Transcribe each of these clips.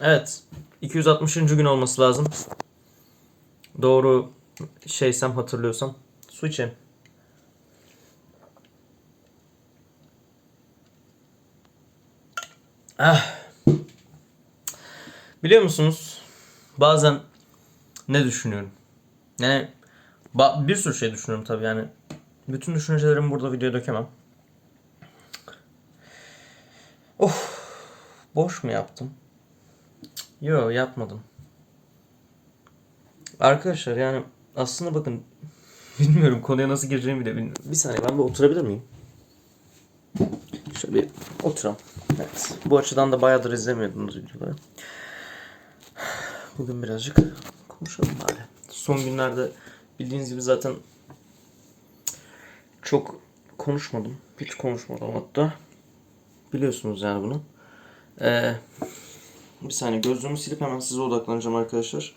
Evet. 260. gün olması lazım. Doğru şeysem hatırlıyorsam. Su içeyim. Ah. Biliyor musunuz? Bazen ne düşünüyorum? Yani bir sürü şey düşünüyorum tabii yani. Bütün düşüncelerimi burada videoya dökemem. Of. Boş mu yaptım? Yo yapmadım. Arkadaşlar yani aslında bakın bilmiyorum konuya nasıl gireceğimi bile bilmiyorum. Bir saniye ben bir oturabilir miyim? Şöyle bir oturam. Evet. Bu açıdan da bayağıdır izlemiyordunuz videoları. Bugün birazcık konuşalım bari. Son günlerde bildiğiniz gibi zaten çok konuşmadım. Hiç konuşmadım hatta. Biliyorsunuz yani bunu. Ee, bir saniye gözlüğümü silip hemen size odaklanacağım arkadaşlar.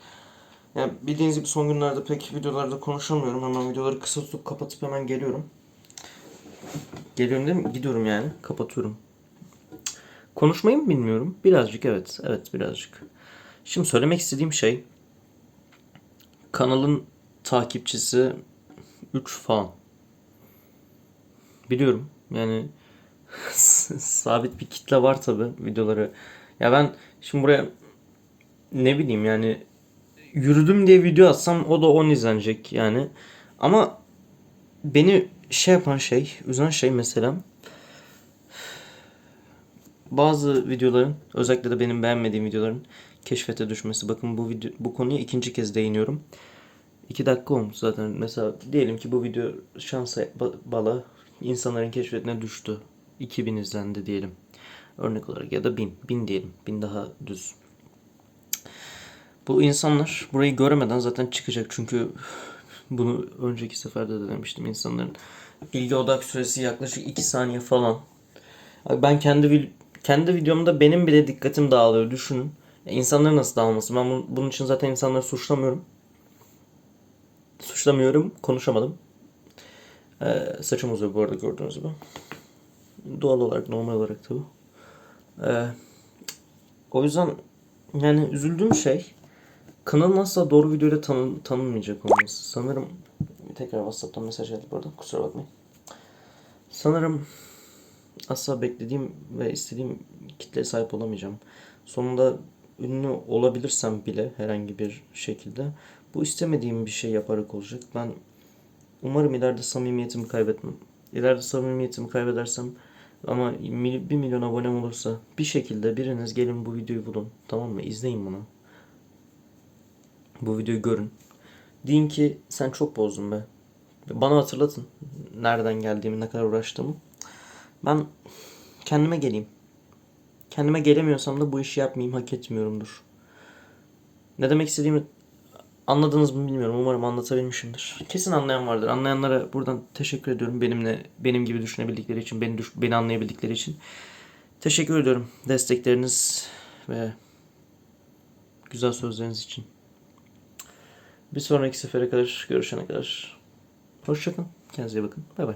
Yani bildiğiniz gibi son günlerde pek videolarda konuşamıyorum. Hemen videoları kısa tutup kapatıp hemen geliyorum. Geliyorum değil mi? Gidiyorum yani. Kapatıyorum. Konuşmayı mı bilmiyorum? Birazcık evet. Evet birazcık. Şimdi söylemek istediğim şey kanalın takipçisi 3 falan. Biliyorum. Yani sabit bir kitle var tabi videoları. Ya ben şimdi buraya ne bileyim yani yürüdüm diye video atsam o da 10 izlenecek yani. Ama beni şey yapan şey, üzen şey mesela bazı videoların özellikle de benim beğenmediğim videoların keşfete düşmesi. Bakın bu video bu konuya ikinci kez değiniyorum. 2 dakika olmuş zaten. Mesela diyelim ki bu video şansa ba- bala insanların keşfetine düştü. 2000 izlendi diyelim. Örnek olarak ya da 1000. 1000 diyelim. 1000 daha düz. Bu insanlar burayı göremeden zaten çıkacak. Çünkü bunu önceki seferde de demiştim. İnsanların ilgi odak süresi yaklaşık 2 saniye falan. Ben kendi kendi videomda benim bile dikkatim dağılıyor. Düşünün. Ya İnsanların nasıl dağılması? Ben bunun için zaten insanları suçlamıyorum. Suçlamıyorum. Konuşamadım. Ee, saçım uzuyor bu arada gördüğünüz gibi. Doğal olarak, normal olarak tabii. Ee, o yüzden yani üzüldüğüm şey kanalın asla doğru videoyla tanın, tanınmayacak olması. Sanırım tekrar WhatsApp'tan mesaj geldi bu arada. Kusura bakmayın. Sanırım asla beklediğim ve istediğim kitleye sahip olamayacağım. Sonunda ünlü olabilirsem bile herhangi bir şekilde bu istemediğim bir şey yaparak olacak. Ben umarım ileride samimiyetimi kaybetmem. İleride samimiyetimi kaybedersem ama 1 milyon abonem olursa bir şekilde biriniz gelin bu videoyu bulun. Tamam mı? İzleyin bunu. Bu videoyu görün. Deyin ki sen çok bozdun be. Bana hatırlatın nereden geldiğimi, ne kadar uğraştığımı. Ben kendime geleyim. Kendime gelemiyorsam da bu işi yapmayayım, hak etmiyorumdur. Ne demek istediğimi anladınız mı bilmiyorum. Umarım anlatabilmişimdir. Kesin anlayan vardır. Anlayanlara buradan teşekkür ediyorum. Benimle benim gibi düşünebildikleri için, beni düş- beni anlayabildikleri için. Teşekkür ediyorum destekleriniz ve güzel sözleriniz için. Bir sonraki sefere kadar görüşene kadar hoşçakalın. Kendinize iyi bakın. Bay bay.